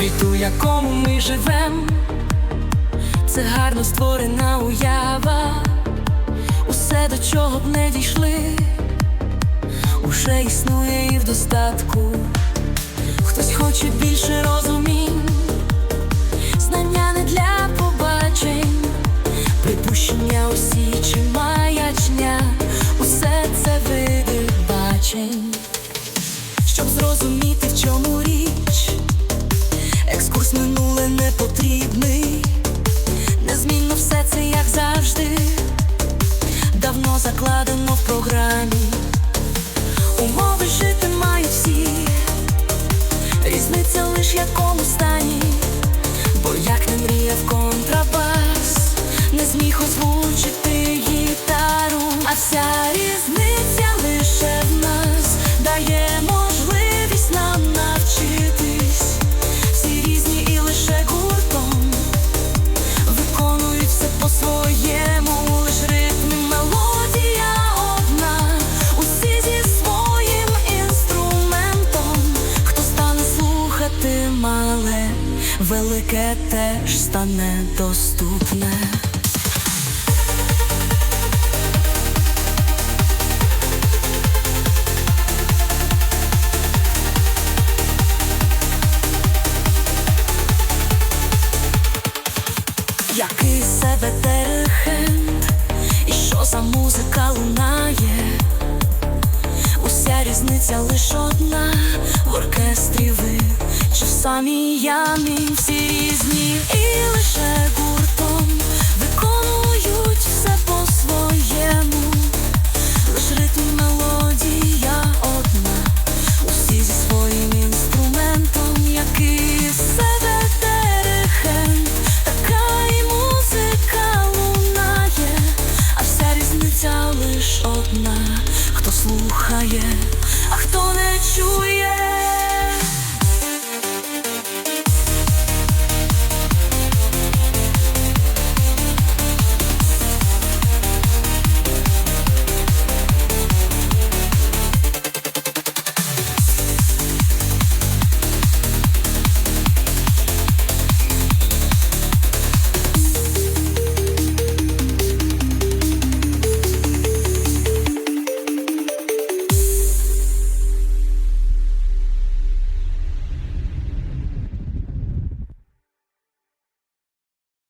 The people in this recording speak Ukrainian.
світу, якому ми живем, це гарно створена уява, усе до чого б не дійшли, уже існує і в достатку. Хтось хоче більше розумінь, знання не для побачень, припущення усі чи маячня, усе це види бачень. Щоб зрозуміти, в чому річ, екскурс минуле не потрібний, незмінно все це як завжди, давно закладено в програмі. Умови жити мають всі, різниця лиш якому стані, бо як не мріяв контрабас, не зміг озвучити гітару, а вся різниця велике теж стане доступне. Який себе диригент, і що за музика лунає, різниця лиш одна в оркестрі ви чи в самій ямі всі різні. І лише гуртом виконують все по-своєму, лиш ритм мелодія одна, усі зі своїм інструментом, який себе дерехен, така і музика лунає, а вся різниця лиш одна. Хто слухає